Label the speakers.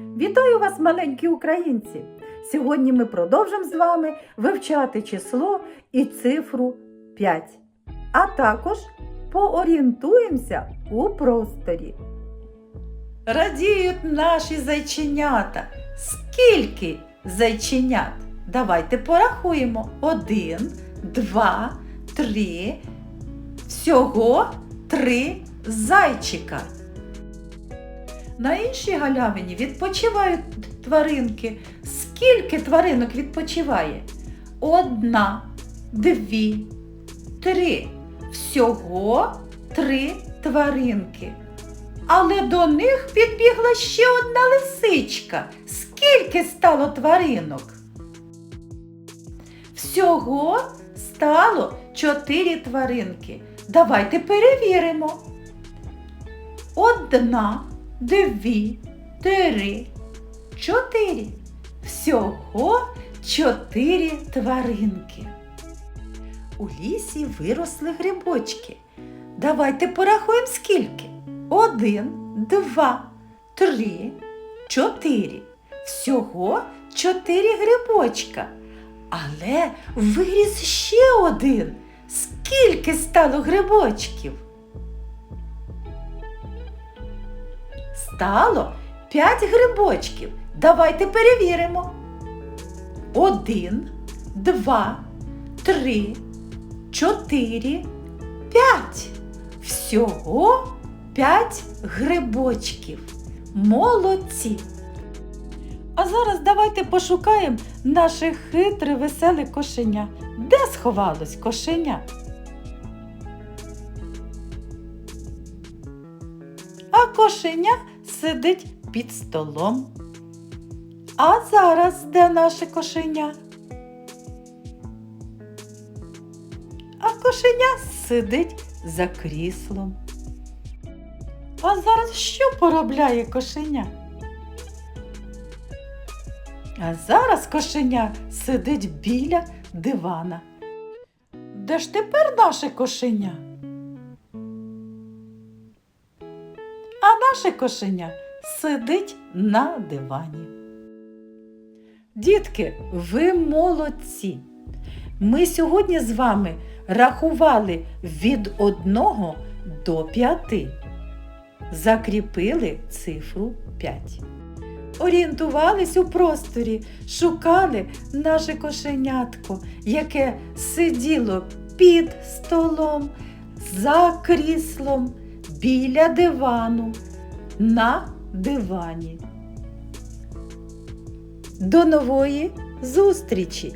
Speaker 1: Вітаю вас, маленькі українці! Сьогодні ми продовжимо з вами вивчати число і цифру 5, а також поорієнтуємося у просторі. Радіють наші зайченята. Скільки зайченят? Давайте порахуємо. Один, два, три. Всього три зайчика. На іншій галявині відпочивають тваринки. Скільки тваринок відпочиває? Одна, дві, три. Всього три тваринки. Але до них підбігла ще одна лисичка. Скільки стало тваринок? Всього стало чотири тваринки. Давайте перевіримо. Одна, дві, три, чотири. Всього чотири тваринки. У лісі виросли грибочки. Давайте порахуємо скільки. Один, два, три, чотири. Всього чотири грибочка. Але виріс ще один. Скільки стало грибочків? Стало п'ять грибочків. Давайте перевіримо. Один, два, три, чотири, п'ять. Всього п'ять грибочків. Молодці. А зараз давайте пошукаємо наше хитре веселе кошеня. Де сховалось кошеня? А кошеня сидить під столом. А зараз де наше кошеня? А кошеня сидить за кріслом. А зараз що поробляє кошеня? А зараз кошеня сидить біля дивана. Де ж тепер наше кошеня? Наше кошеня сидить на дивані. Дітки, ви молодці! Ми сьогодні з вами рахували від 1 до 5. Закріпили цифру 5. Орієнтувались у просторі, шукали наше кошенятко, яке сиділо під столом, за кріслом, біля дивану, на дивані. До нової зустрічі!